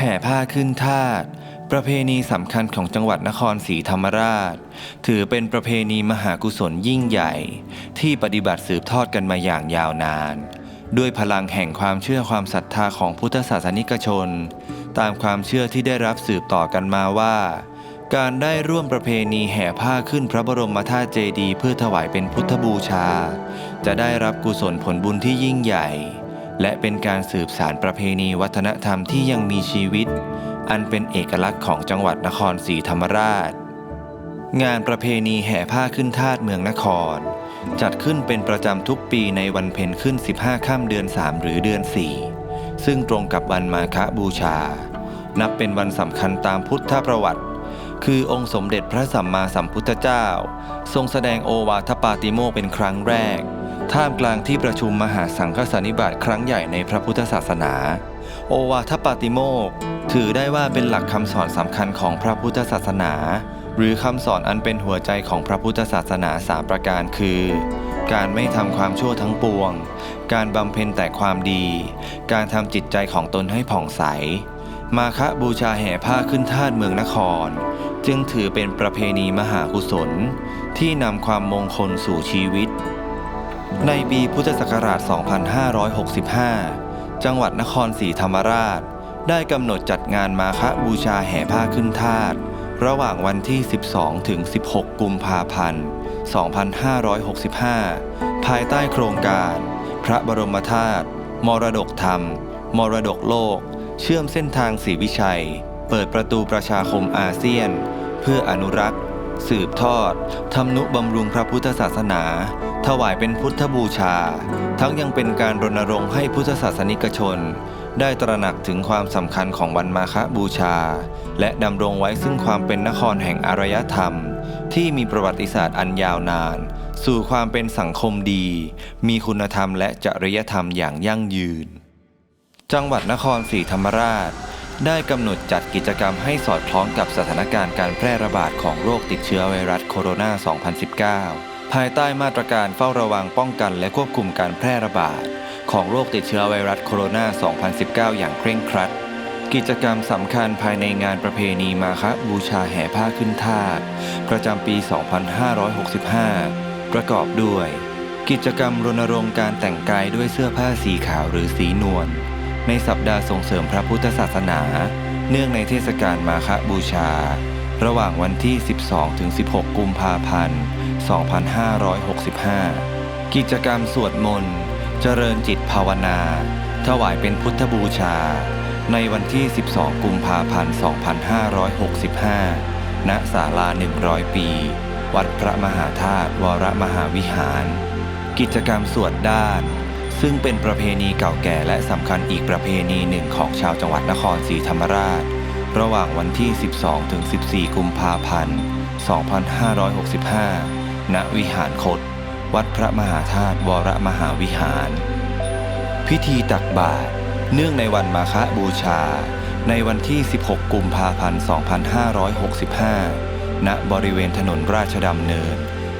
แห่ผ้าขึ้นทาสประเพณีสำคัญของจังหวัดนครศรีธรรมราช ถือเป็นประเพณีมหากุศลยิ่งใหญ่ ที่ปฏิบัติสืบทอดกันมาอย่างยาวนาน ด้วยพลังแห่งความเชื่อความศรัทธาของพุทธศาสนิกชน ตามความเชื่อที่ได้รับสืบต่อกันมาว่า การได้ร่วมประเพณีแห่ผ้าขึ้นพระบรมธาตุเจดีย์เพื่อถวายเป็นพุทธบูชา จะได้รับกุศลผลบุญที่ยิ่งใหญ่ และเป็นการสืบสารประเพณีวัฒนธรรมที่ยังมีชีวิต อันเป็นเอกลักษณ์ของจังหวัดนครศรีธรรมราช งานประเพณีแห่ผ้าขึ้นทาสเมืองนคร จัดขึ้นเป็นประจำทุกปีในวันเพ็ญขึ้น 15 ค่ำเดือน 3 หรือเดือน 4 ซึ่งตรงกับวันมาฆบูชา นับเป็นวันสำคัญตามพุทธประวัติ คือองค์สมเด็จพระสัมมาสัมพุทธเจ้า ทรงแสดงโอวาทปาติโมกเป็นครั้งแรก ท่ามกลางที่ประชุมมหาสังฆสันนิบาตครั้งใหญ่ในพระพุทธศาสนา โอวาทปาติโมกถือได้ว่าเป็นหลักคำสอนสำคัญของพระพุทธศาสนา หรือคำสอนอันเป็นหัวใจของพระพุทธศาสนาสามประการคือ การไม่ทำความชั่วทั้งปวง การบำเพ็ญแต่ความดี การทำจิตใจของตนให้ผ่องใส มาฆบูชาแห่ผ้าขึ้นทาสเมืองนคร จึงถือเป็นประเพณีมหากุศล ที่นำความมงคลสู่ชีวิต ในปีพุทธศักราช 2565 จังหวัดนครศรีธรรมราช ได้กำหนดจัดงานมาฆบูชาแห่ผ้าขึ้นทาสระหว่างวันที่ 12 ถึง 16 กุมภาพันธ์ 2565 ภายใต้โครงการ พระบรมธาตุมรดกธรรม มรดกโลก เชื่อมเส้นทางศรีวิชัย เปิดประตูประชาคมอาเซียน เพื่ออนุรักษ์ สืบทอดทำนุบำรุงพระพุทธศาสนา ถวายเป็นพุทธบูชา ทั้งยังเป็นการรณรงค์ให้พุทธศาสนิกชน ได้ตระหนักถึงความสำคัญของวันมาฆบูชา และดำรงไว้ซึ่งความเป็นนครแห่งอารยธรรม ที่มีประวัติศาสตร์อันยาวนาน สู่ความเป็นสังคมดี มีคุณธรรมและจริยธรรมอย่างยั่งยืน จังหวัดนครศรีธรรมราช ได้กำหนดจัดกิจกรรมให้สอดคล้องกับสถานการณ์การแพร่ระบาดของโรคติดเชื้อไวรัสโคโรนา 2019 ภายใต้มาตรการเฝ้าระวังป้องกันและควบคุมการแพร่ระบาด ของโรคติดเชื้อไวรัสโคโรนา 2019 อย่างเคร่งครัด กิจกรรมสำคัญภายในงานประเพณีมาฆบูชาแห่ผ้าขึ้นทาสประจำปี 2565 ประกอบด้วย กิจกรรมรณรงค์การแต่งกายด้วยเสื้อผ้าสีขาวหรือสีนวล ในสัปดาห์ส่งเสริมพระพุทธศาสนา เนื่องในเทศกาลมาฆบูชา ระหว่างวันที่ 12-16 กุมภาพันธ์ 2565 กิจกรรมสวดมนต์ เจริญจิตภาวนา ถวายเป็นพุทธบูชา ในวันที่ 12 กุมภาพันธ์ 2565 ณ ศาลา 100 ปี วัดพระมหาธาตุวรมหาวิหาร กิจกรรมสวดด้าน ซึ่งเป็นประเพณีเก่าแก่และสำคัญอีกประเพณีหนึ่งของชาวจังหวัดนครศรีธรรมราช ระหว่างวันที่ 12 ถึง 14 กุมภาพันธ์ 2565 ณ วิหารคต วัดพระมหาธาตุวรมหาวิหาร พิธีตักบาตรเนื่องในวันมาฆบูชา ในวันที่ 16 กุมภาพันธ์ 2565 ณ บริเวณถนนราชดำเนิน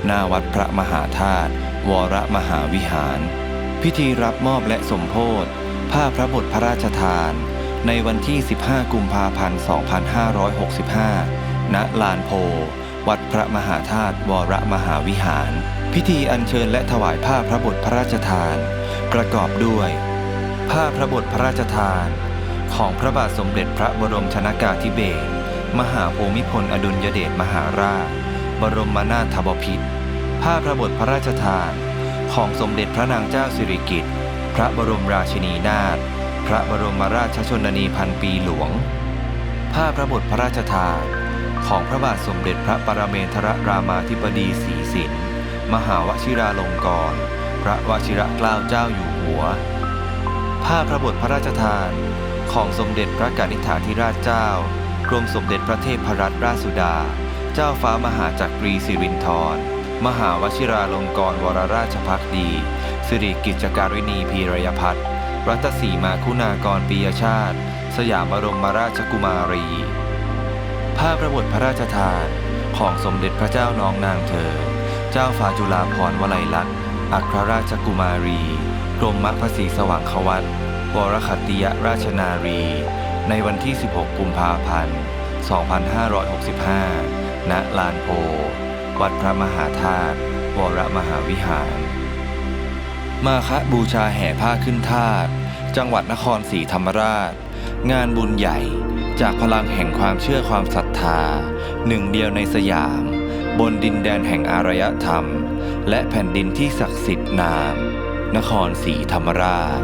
หน้าวัดพระมหาธาตุวรมหาวิหาร พิธีรับมอบและสมโพธผ้าพระบทพระราชทาน ในวันที่ 15 กุมภาพันธ์ 2565 ณ ลานโพ วัดพระมหาธาตุวรมหาวิหาร พิธีอัญเชิญและถวายผ้าพระบทพระราชทาน ประกอบด้วย ผ้าพระบทพระราชทาน ของพระบาทสมเด็จพระบรมชนากาธิเบศร มหาภูมิพลอดุลยเดชมหาราช บรมนาถบพิตรผ้าพระบทพระราชทาน ของสมเด็จพระนางเจ้าสิริกิติ์ พระบรมราชินีนาถ พระบรมราชชนนีพันปีหลวง ผ้าพระบทพระราชทาน ของพระบาทสมเด็จพระปรเมนทรรามาธิบดีศรีสินมหาวชิราลงกรณพระวชิระเกล้าเจ้าอยู่หัว ผ้าพระบทพระราชทาน ของสมเด็จพระกนิษฐาธิราชเจ้า กรมสมเด็จพระเทพรัตนราชสุดา เจ้าฟ้ามหาจักรีสิรินธร มหาวชิราลงกรณวรราชพักดี สิริกิจการินีพีรยพัฒน์รัตสีมาคุณากรปียชาติ สยามบรมราชกุมารีผ้าพระบทพระราชทานของสมเด็จพระเจ้าน้องนางเธอ เจ้าฟ้าจุฬาภรณ์วลัยลักษณ์ อัครราชกุมารี กรมมัพระศรีสว่างควัตวรคติยราชนารี ในวันที่ 16 กุมภาพันธ์ 2565 ณ ลานโพ วัดพระมหาธาตุวรมหาวิหาร มาคะบูชาแห่ผ้าขึ้นธาตุจังหวัดนครศรีธรรมราช งานบุญใหญ่จากพลังแห่งความเชื่อความศรัทธา หนึ่งเดียวในสยาม บนดินแดนแห่งอารยธรรม และแผ่นดินที่ศักดิ์สิทธิ์นาม นครศรีธรรมราช